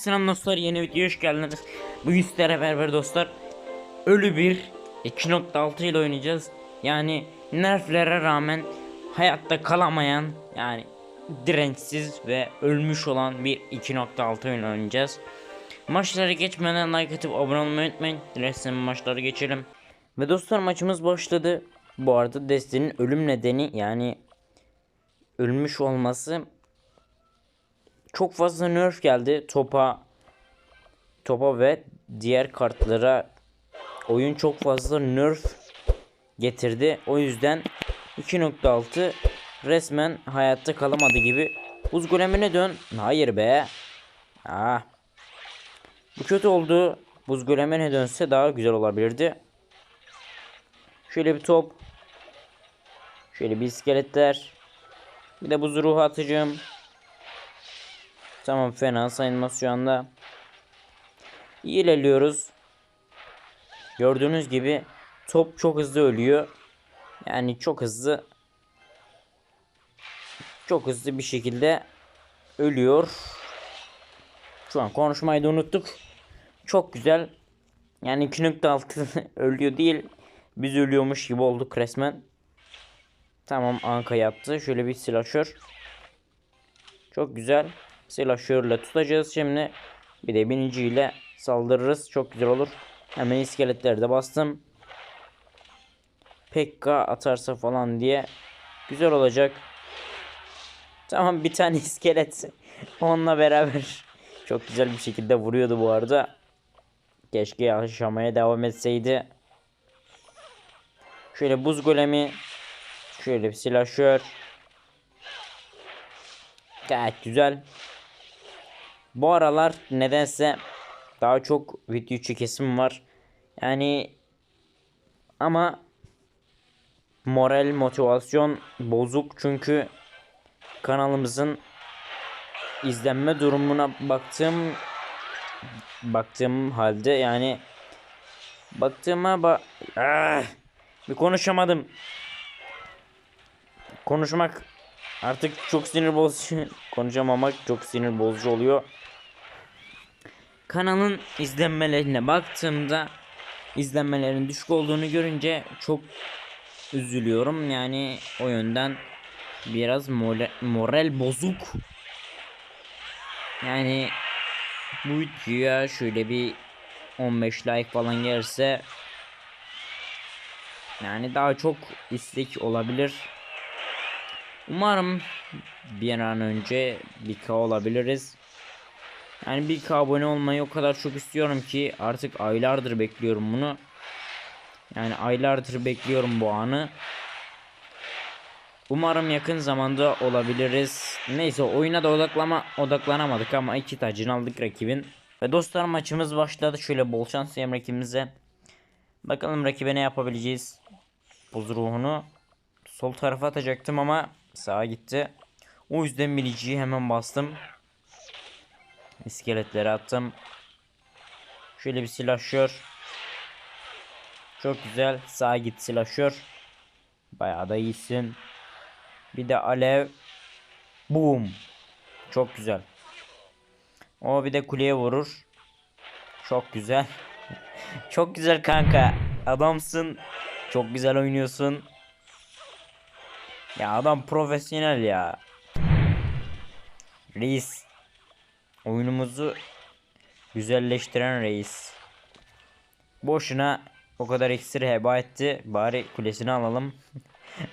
selam dostlar yeni videoya hoş geldiniz. Bugün sizlerle beraber dostlar ölü bir 2.6 ile oynayacağız. Yani nerflere rağmen hayatta kalamayan yani dirençsiz ve ölmüş olan bir 2.6 ile oynayacağız. Maçlara geçmeden like atıp abone olmayı unutmayın. Dilerseniz maçlara geçelim. Ve dostlar maçımız başladı. Bu arada Destiny'nin ölüm nedeni yani ölmüş olması çok fazla nerf geldi topa topa ve diğer kartlara oyun çok fazla nerf getirdi. O yüzden 2.6 resmen hayatta kalamadı gibi. Buz golemine dön. Hayır be. Ah. Bu kötü oldu. Buz golemine dönse daha güzel olabilirdi. Şöyle bir top. Şöyle bir iskeletler. Bir de buz ruhu atacağım. Tamam fena sayılmaz şu anda. İyi ilerliyoruz. Gördüğünüz gibi top çok hızlı ölüyor. Yani çok hızlı çok hızlı bir şekilde ölüyor. Şu an konuşmayı da unuttuk. Çok güzel. Yani 2.6 ölüyor değil. Biz ölüyormuş gibi olduk resmen. Tamam Anka yaptı. Şöyle bir silahşör. Çok güzel. Silahşörle tutacağız şimdi. Bir de biniciyle saldırırız. Çok güzel olur. Hemen iskeletleri de bastım. Pekka atarsa falan diye. Güzel olacak. Tamam bir tane iskelet. Onunla beraber. Çok güzel bir şekilde vuruyordu bu arada. Keşke yaşamaya devam etseydi. Şöyle buz golemi. Şöyle bir silahşör. Gayet güzel. Bu aralar nedense daha çok video çekesim var. Yani ama moral motivasyon bozuk çünkü kanalımızın izlenme durumuna baktığım baktığım halde yani baktığıma ba ah, bir konuşamadım. Konuşmak artık çok sinir bozucu. Konuşamamak çok sinir bozucu oluyor. Kanalın izlenmelerine baktığımda izlenmelerin düşük olduğunu görünce çok üzülüyorum. Yani o yönden biraz moral, moral bozuk. Yani bu videoya şöyle bir 15 like falan gelirse yani daha çok istek olabilir. Umarım bir an önce 1K olabiliriz. Yani 1K abone olmayı o kadar çok istiyorum ki artık aylardır bekliyorum bunu. Yani aylardır bekliyorum bu anı. Umarım yakın zamanda olabiliriz. Neyse oyuna da odaklama odaklanamadık ama iki tacını aldık rakibin. Ve dostlar maçımız başladı. Şöyle bol şans diyeyim rakibimize. Bakalım rakibe ne yapabileceğiz. Buz ruhunu sol tarafa atacaktım ama sağa gitti. O yüzden miliciyi hemen bastım. İskeletleri attım. Şöyle bir silahşör. Çok güzel. Sağa git silahşör. Bayağı da iyisin. Bir de alev. Boom. Çok güzel. O bir de kuleye vurur. Çok güzel. Çok güzel kanka. Adamsın. Çok güzel oynuyorsun. Ya adam profesyonel ya. Reis. Oyunumuzu güzelleştiren reis. Boşuna o kadar iksir heba etti. Bari kulesini alalım.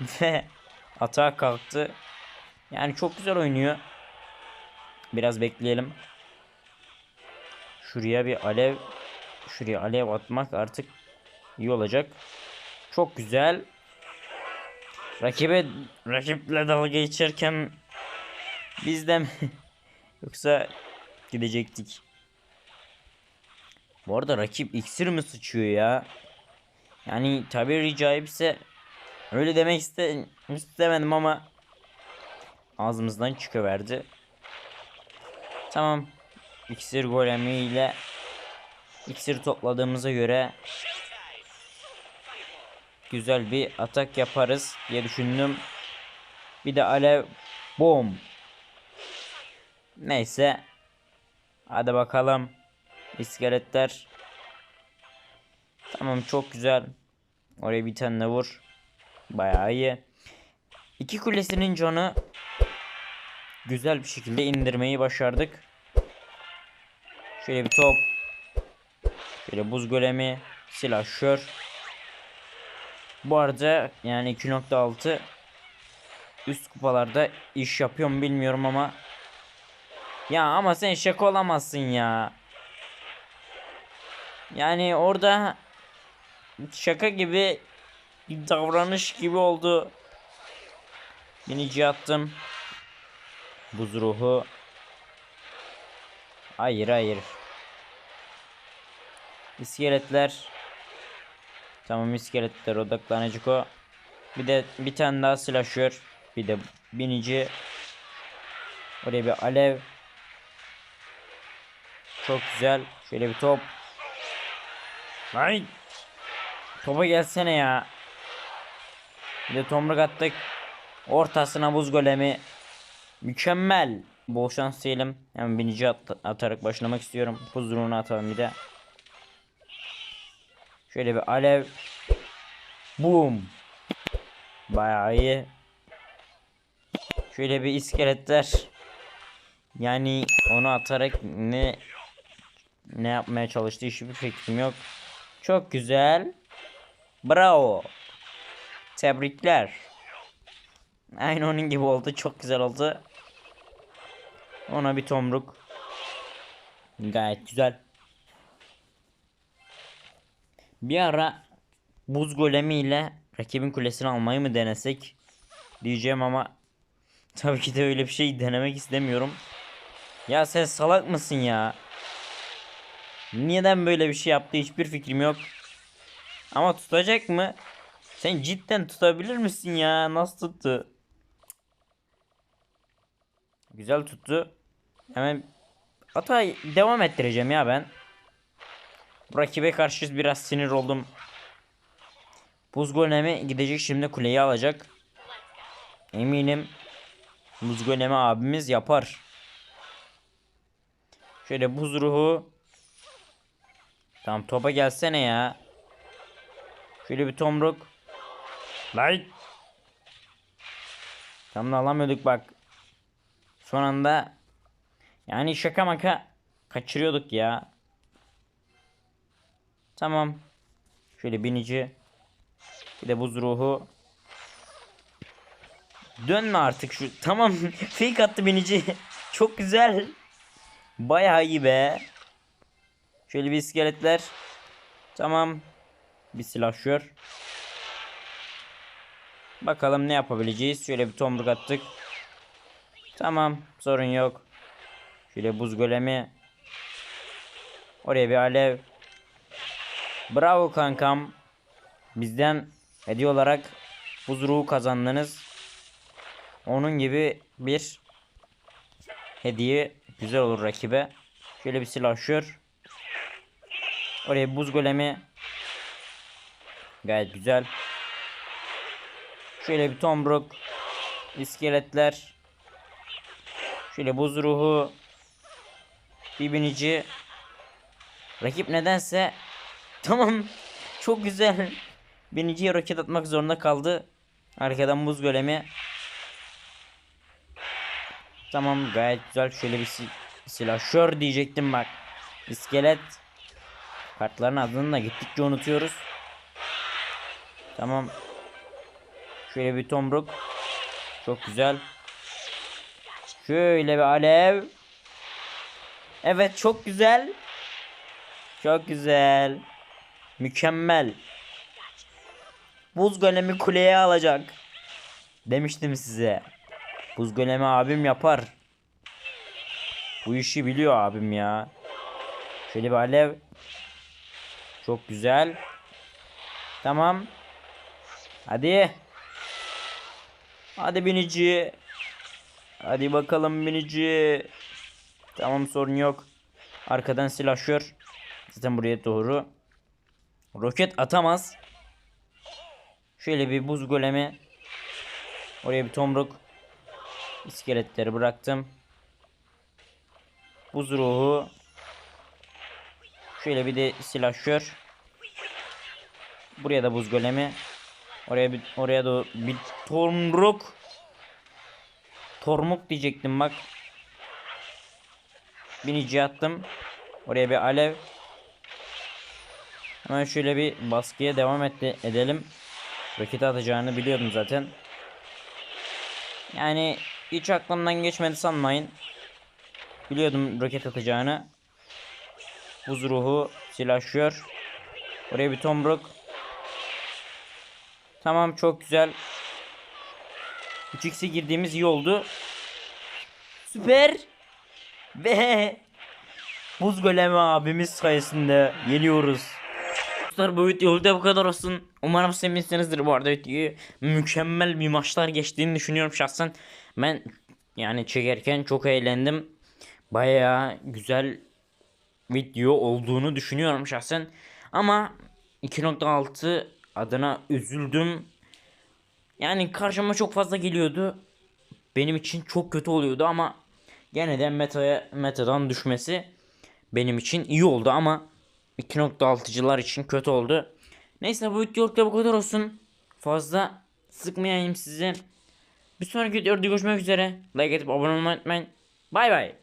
Ve atağa kalktı. Yani çok güzel oynuyor. Biraz bekleyelim. Şuraya bir alev şuraya alev atmak artık iyi olacak. Çok güzel. Rakibe rakiple dalga geçerken biz de mi? Yoksa gidecektik. Bu arada rakip iksir mi sıçıyor ya? Yani tabi caibse öyle demek iste istemedim ama ağzımızdan çıkıverdi. Tamam. İksir golemiyle iksir topladığımıza göre güzel bir atak yaparız diye düşündüm. Bir de alev bom. Neyse Hadi bakalım. İskeletler. Tamam çok güzel. Oraya bir tane vur. Bayağı iyi. İki kulesinin canı güzel bir şekilde indirmeyi başardık. Şöyle bir top. Şöyle buz golemi. Silahşör. Bu arada yani 2.6 üst kupalarda iş yapıyor mu bilmiyorum ama ya ama sen şaka olamazsın ya. Yani orada şaka gibi bir davranış gibi oldu. Binici attım. Buz ruhu. Hayır hayır. İskeletler. Tamam iskeletler odaklanacak o. Bir de bir tane daha slasher. Bir de binici. Oraya bir alev. Çok güzel. Şöyle bir top. Ay. Topa gelsene ya. Bir de tomruk attık. Ortasına buz golemi. Mükemmel. Bol şans diyelim. Hemen binici at atarak başlamak istiyorum. Buz ruhunu atalım bir de. Şöyle bir alev. Boom. Bayağı iyi. Şöyle bir iskeletler. Yani onu atarak ne ne yapmaya çalıştığı hiçbir fikrim yok. Çok güzel. Bravo. Tebrikler. Aynı onun gibi oldu. Çok güzel oldu. Ona bir tomruk. Gayet güzel. Bir ara buz golemiyle rakibin kulesini almayı mı denesek diyeceğim ama tabii ki de öyle bir şey denemek istemiyorum. Ya sen salak mısın ya? Neden böyle bir şey yaptı hiçbir fikrim yok. Ama tutacak mı? Sen cidden tutabilir misin ya? Nasıl tuttu? Güzel tuttu. Hemen hata devam ettireceğim ya ben. Rakibe karşı biraz sinir oldum. Buz golemi gidecek şimdi kuleyi alacak. Eminim buz golemi abimiz yapar. Şöyle buz ruhu. Tamam topa gelsene ya. Şöyle bir tomruk. Lan. Tam da alamıyorduk bak. Son anda yani şaka maka kaçırıyorduk ya. Tamam. Şöyle binici. Bir de buz ruhu. Dönme artık şu. Tamam. Fake attı binici. Çok güzel. Bayağı iyi be. Şöyle bir iskeletler. Tamam. Bir silahşör. Bakalım ne yapabileceğiz. Şöyle bir tomruk attık. Tamam. Sorun yok. Şöyle buz golemi. Oraya bir alev. Bravo kankam. Bizden hediye olarak buz ruhu kazandınız. Onun gibi bir hediye güzel olur rakibe. Şöyle bir silahşör. Oraya buz golemi. Gayet güzel. Şöyle bir tomruk. iskeletler. Şöyle buz ruhu. Bir binici. Rakip nedense tamam çok güzel. Biniciye roket atmak zorunda kaldı. Arkadan buz golemi. Tamam gayet güzel. Şöyle bir sil silahşör diyecektim bak. İskelet. Kartların adını da gittikçe unutuyoruz. Tamam. Şöyle bir tomruk. Çok güzel. Şöyle bir alev. Evet çok güzel. Çok güzel. Mükemmel. Buz golemi kuleye alacak. Demiştim size. Buz golemi abim yapar. Bu işi biliyor abim ya. Şöyle bir alev. Çok güzel. Tamam. Hadi. Hadi binici. Hadi bakalım binici. Tamam sorun yok. Arkadan silahşör. Zaten buraya doğru. Roket atamaz. Şöyle bir buz golemi. Oraya bir tomruk. İskeletleri bıraktım. Buz ruhu. Şöyle bir de silahşör. Buraya da buz golemi. Oraya bir oraya da bir tormruk. Tormuk diyecektim bak. Binici attım. Oraya bir alev. Hemen şöyle bir baskıya devam etti, edelim. Roket atacağını biliyordum zaten. Yani hiç aklımdan geçmedi sanmayın. Biliyordum roket atacağını. Buz ruhu silahşıyor. Oraya bir tomruk. Tamam çok güzel. 3x'e girdiğimiz iyi oldu. Süper. Ve buz golemi abimiz sayesinde geliyoruz. Dostlar bu videoda bu kadar olsun. Umarım sevmişsinizdir bu arada videoyu. Mükemmel bir maçlar geçtiğini düşünüyorum şahsen. Ben yani çekerken çok eğlendim. Bayağı güzel video olduğunu düşünüyorum şahsen. Ama 2.6 adına üzüldüm. Yani karşıma çok fazla geliyordu. Benim için çok kötü oluyordu ama gene de metaya metadan düşmesi benim için iyi oldu ama 2.6'cılar için kötü oldu. Neyse bu videolukta bu kadar olsun. Fazla sıkmayayım sizi. Bir sonraki videoda görüşmek üzere. Like atıp abone olmayı unutmayın. Bay bay.